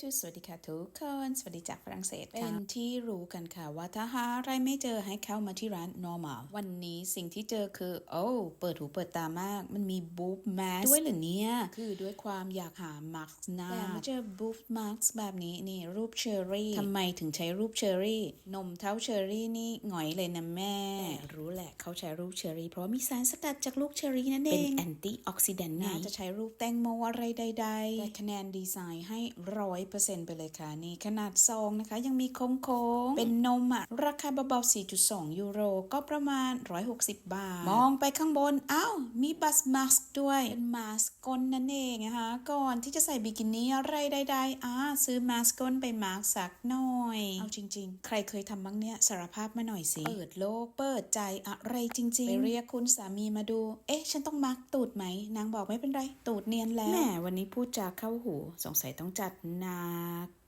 to สวัสดีค่ะทุกคนสวัสดีจากฝรั่งเศสค่ะเป็นที่รู้กันค่ะว่าถ้าหาอะไรไม่เจอให้เข้ามาที่ร้าน normal วันนี้สิ่งที่เจอคือ โอ้เปิดหูเปิดตามาก มันมีบุ๊บแมสด้วยเหรือเนี่ย คือด้วยความอยากหามาร์กหน้าแต่มาเจอบุ๊บมาร์กแบบนี้นี่รูปเชอรี่ทำไมถึงใช้รูปเชอรี่ นมเท้าเชอรี่นี่หงอยเลยนะแม่แต่รู้แหละเขาใช้รูปเชอรี่เพราะว่ามีสารสกัดจากลูกเชอรี่นั่นเองเป็นแอนตี้ออกซิแดนต์น่าจะใช้รูปแตงโมอะไรใดๆแต่คะแนนดีไซน์ให้ร้อยร์เซ็นต์ไปเลยค่ะนี่ขนาดซองนะคะ ยังมีโค้งๆเป็นนมอะราคาเบาๆ 4.2 ยูโร ก็ประมาณ 160 บาท มองไปข้างบน อ้าว มีบัสมาสก์ด้วย เป็นมาสก์ก้นนั่นเองนะคะ ก่อนที่จะใส่บิกินี่อะไรใดๆอ่าซื้อมาสก์ก้นไปมาร์กสักหน่อย เอาจริง ๆ ใครเคยทำบ้างเนี่ยสารภาพมาหน่อยสิ เปิดโลกเปิดใจอะไรจริงๆไปเรียกคุณสามีมาดู เอ๊ะ ฉันต้องมาร์กตูดไหม นางบอกไม่เป็นไร ตูดเนียนแล้ว แหม วันนี้พูดจาเข้าหู สงสัยต้องจัดหนัก